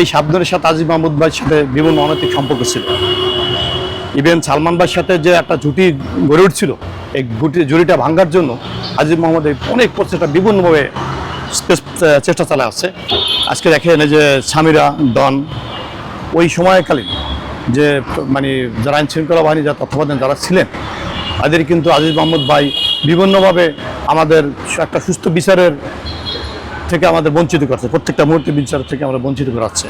এই সাবধানের সাথে আজিজ মাহমুদ ভাইয়ের সাথে বিভিন্ন অনৈতিক সম্পর্ক ছিল। ইভেন সালমান ভাইয়ের সাথে যে একটা জুটি গড়ে উঠছিল, এই গুটি জুটিটা ভাঙার জন্য আজিজ মোহাম্মদ এই অনেক প্রচেষ্টা বিভিন্নভাবে চেষ্টা চালায় আসছে। আজকে দেখেন যে স্বামীরা ডন, ওই সময়কালীন যে মানে যারা আইন শৃঙ্খলা বাহিনী, যারা তত্ত্বাবধান যারা ছিলেন, তাদের কিন্তু আজিজ মোহাম্মদ ভাই বিভিন্নভাবে আমাদের একটা সুস্থ বিচারের থেকে আমাদের বঞ্চিত করছে প্রত্যেকটা মুহূর্তে বিচার থেকে আমরা বঞ্চিত করাচ্ছে।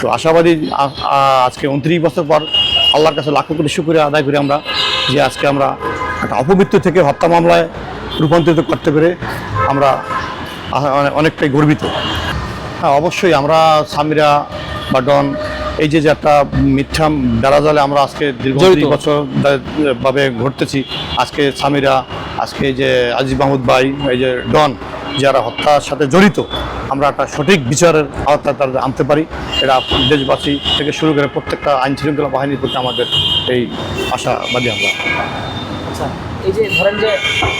তো আশাবাদী আজকে উনত্রিশ বছর পর আল্লাহর কাছে লাখো কোটি শুক্রিয়া আদায় করি আমরা যে আজকে আমরা একটা অপমৃত্যু থেকে হত্যা মামলায় রূপান্তরিত করতে পেরে আমরা অনেকটাই গর্বিত। হ্যাঁ অবশ্যই আমরা সামিরা বা ডন এই যে যে একটা মিথ্যা বেড়াজালে আমরা আজকে দীর্ঘ দুই বছর ভাবে ঘটতেছি আজকে সামিরা আজকে এই যে আজিজ মাহমুদ ভাই এই যে ডন যারা হত্যার সাথে জড়িত, আমরা একটা সঠিক বিচারের আওতায় তাদের আনতে পারি। এটা দেশবাসী থেকে শুরু করে প্রত্যেকটা আইন শৃঙ্খলা বাহিনীর প্রতি আমাদের এই আশাবাদী আমরা। আচ্ছা এই যে ধরেন যে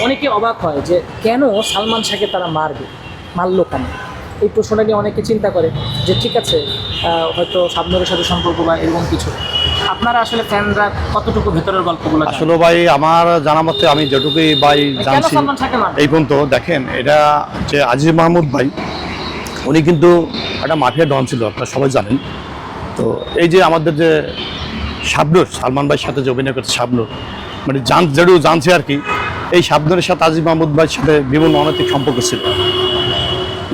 অনেকে অবাক হয় যে কেন সালমান শাহকে তারা মারবে, মারলো কেন? এই প্রশ্নটা নিয়ে অনেকে চিন্তা করে যে ঠিক আছে হয়তো সাবনুরের সাথে সম্পর্ক বা এরকম কিছু। আপনারা আসলে ফ্যানরা কতটুকু ভেতরের গল্পগুলো আসলে ভাই আমার জানা মতে আমি যেটুকুই ভাই জানছি এই পর্যন্ত দেখেন এটা যে আজিজ মাহমুদ ভাই উনি কিন্তু একটা মাফিয়া ডন ছিল আপনারা সবাই জানেন। তো এই যে আমাদের যে শাবনুর সালমান ভাইয়ের সাথে যে অভিনয় করছে শাবনুর মানে জান যেটু জানছে আর কি এই শাবনুরের সাথে আজিজ মাহমুদ ভাইয়ের সাথে বিভিন্ন অনৈতিক সম্পর্ক ছিল।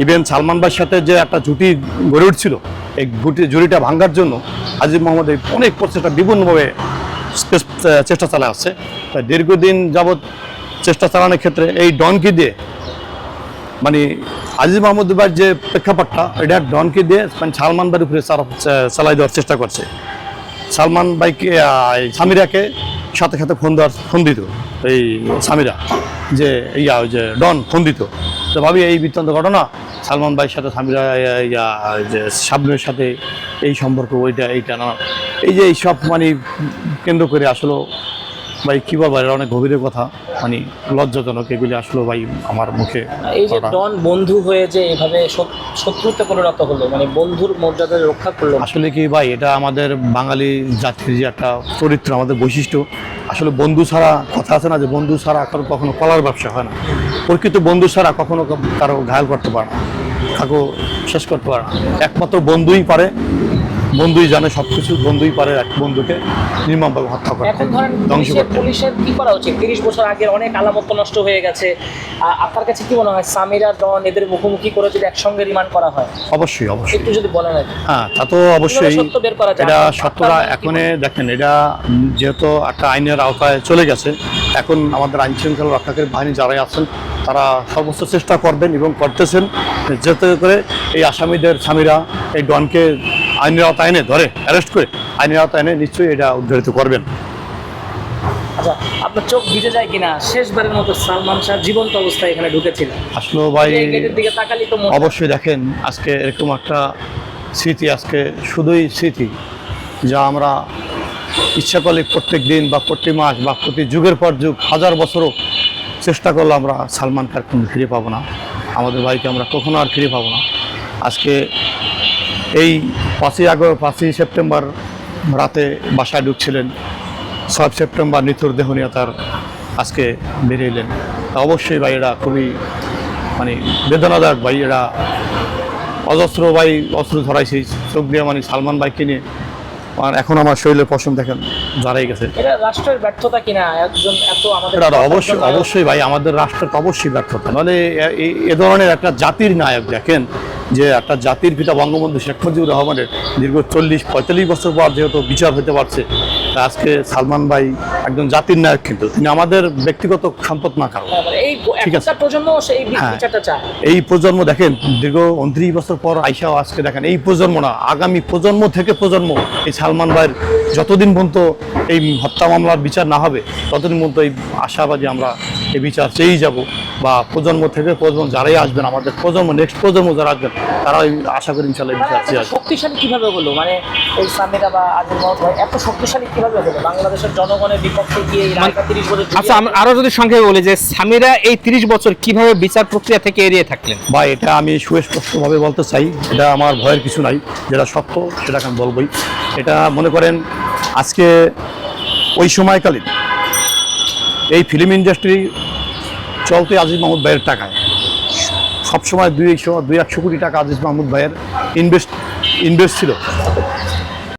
ইভেন সালমান ভাইয়ের সাথে যে একটা জুটি গড়ে উঠছিল এই গুটি জুটিটা ভাঙার জন্য আজিজ মোহাম্মদ অনেক প্রচেষ্টা বিভিন্নভাবে চেষ্টা চালায় আসছে তাই দীর্ঘদিন যাবৎ চেষ্টা চালানোর ক্ষেত্রে এই ডনকে দিয়ে মানে আজিজ মাহমুদ ভাইয়ের যে প্রেক্ষাপটটা, এটা ডনকে দিয়ে মানে সালমান ভাইয়ের উপরে চালা- চালাই দেওয়ার চেষ্টা করছে। সালমান ভাইকে সামিরাকে সাথে সাথে ফোন দেওয়ার, ফোন দিত, এই সামিরা, যে ইয়া যে ডন, ফোন দিত। তো ভাবি এই বৃত্তান্ত ঘটনা সালমান ভাইয়ের সাথে সামিরা যে সাবনের সাথে এই সম্পর্ক, ওইটা, এইটা না। এই যে এই সব মানে কেন্দ্র করে আসলো, ভাই, কী বলব অনেক গভীরের কথা। মানে লজ্জাজনক এগুলি আসলে ভাই আমার মুখে এই যে ডন বন্ধু হয়ে যে এভাবে শত- শত্রুতে পরিণত হলো মানে বন্ধুর মর্যাদা রক্ষা করল। আসলে কি ভাই এটা আমাদের বাঙালি জাতির যে একটা চরিত্র আমাদের বৈশিষ্ট্য। আসলে বন্ধু ছাড়া কথা আছে না যে বন্ধু ছাড়া কারও কখনো কলার ব্যবসা হয় না। প্রকৃত বন্ধু ছাড়া কখনো কারও ঘায়াল করতে পারে না কাকু শেষ করতে পারে না। একমাত্র বন্ধুই পারে বন্ধুই জানে সব কিছু বন্ধুই পারে এক বন্ধুকে নির্মমভাবে হত্যা করতে এখন ধরেন ধ্বংস পুলিশের করতে। পুলিশের কি করা উচিত? তিরিশ বছর আগের অনেক আলামত নষ্ট হয়ে গেছে। আপনার কাছে কি মনে হয় সামিরা ডন এদের মুখোমুখি করে যদি একসঙ্গে রিমান্ড করা হয়? অবশ্যই অবশ্যই। একটু যদি বলেন হ্যাঁ তা তো অবশ্যই সত্য বের করা যায়? এটা সত্যটা এখনে দেখেন এটা যেহেতু একটা আইনের আওতায় চলে গেছে এখন আমাদের আইন শৃঙ্খলা রক্ষাকারী বাহিনী যারাই আছেন তারা সর্বোচ্চ চেষ্টা করবেন এবং করতেছেন যাতে করে এই আসামিদের স্বামীরা এই ডনকে আইনের আওতায় এনে ধরে অ্যারেস্ট করে আইনের আওতায় এনে নিশ্চয়ই এটা উদ্ধারিত করবেন। আচ্ছা আপনার চোখ ভিজে যায় কিনা? শেষবারের মতো সালমান শাহ জীবন্ত অবস্থায় এখানে ঢুকেছিল। আসলে ভাই দিকে তাকালি তো অবশ্যই দেখেন আজকে এরকম একটা স্মৃতি আজকে শুধুই স্মৃতি যা আমরা ইচ্ছা করলে প্রত্যেক দিন বা প্রতি মাস বা প্রতি যুগের পর যুগ হাজার বছরও চেষ্টা করলে আমরা সালমান খান ফিরে পাবো না। আমাদের ভাইকে আমরা কখনো আর ফিরে পাবো না। আজকে এই পাঁচই আগস্ট পাঁচই সেপ্টেম্বর রাতে বাসায় ঢুকছিলেন। ছয় সেপ্টেম্বর নিথুর দেহ নিয়ে তার আজকে বেরিয়ে এলেন। তা অবশ্যই ভাই এরা খুবই মানে বেদনাদায়ক ভাই এরা অজস্র ভাই অস্ত্র ধরাইছি। চোখ দিয়ে মানে সালমান ভাইকে নিয়ে আর এখন আমার শরীরের পশম দেখেন দাঁড়াই গেছে। এটা রাষ্ট্রের ব্যর্থতা কিনা? একজন এত আমাদের অবশ্যই অবশ্যই ভাই আমাদের রাষ্ট্রের অবশ্যই ব্যর্থতা। এ- এ ধরনের একটা জাতির নায়ক দেখেন যে একটা জাতির পিতা বঙ্গবন্ধু শেখ মুজিবুর রহমানের দীর্ঘ চল্লিশ পঁয়তাল্লিশ বছর পর যেহেতু বিচার হতে পারছে তা আজকে সালমান ভাই একজন জাতির নায়ক কিন্তু তিনি আমাদের ব্যক্তিগত সম্পদ না কারণ হ্যাঁ, এই ঠিক আছে। প্রজন্ম হ্যাঁ। এই প্রজন্ম দেখেন দীর্ঘ উনত্রিশ বছর পর আইসাও আজকে দেখেন এই প্রজন্ম না আগামী প্রজন্ম থেকে প্রজন্ম এই সালমান ভাইয়ের যতদিন পর্যন্ত এই হত্যা মামলার বিচার না হবে ততদিন পর্যন্ত এই আশাবাদী আমরা এই বিচার চেয়েই যাব বা প্রজন্ম থেকে প্রজন্ম যারাই আসবেন আমাদের প্রজন্ম নেক্সট প্রজন্ম যারা আসবেন তারা আশা করি ইনশাল্লাহ এই বিচার চেয়ে আসবে। শক্তিশালী কীভাবে হলো? মানে এই সামিরা বা ভাই এত শক্তিশালী কীভাবে হলো? বাংলাদেশের জনগণের বিপক্ষে গিয়ে তিরিশ বছর আচ্ছা আমি আরও যদি সংক্ষেপে বলি যে সামিরা এই তিরিশ বছর কীভাবে বিচার প্রক্রিয়া থেকে এড়িয়ে থাকলেন? বা এটা আমি সুস্পষ্টভাবে বলতে চাই এটা আমার ভয়ের কিছু নাই যেটা সত্য সেটাকে আমি বলবই। এটা মনে করেন আজকে ওই সময়কালীন এই ফিল্ম ইন্ডাস্ট্রি চলতে আজিজ মাহমুদ ভাইয়ের টাকায়। সবসময় দুই একশো দুই একশো কোটি টাকা আজিজ মাহমুদ ভাইয়ের ইনভেস্ট ইনভেস্ট ছিল।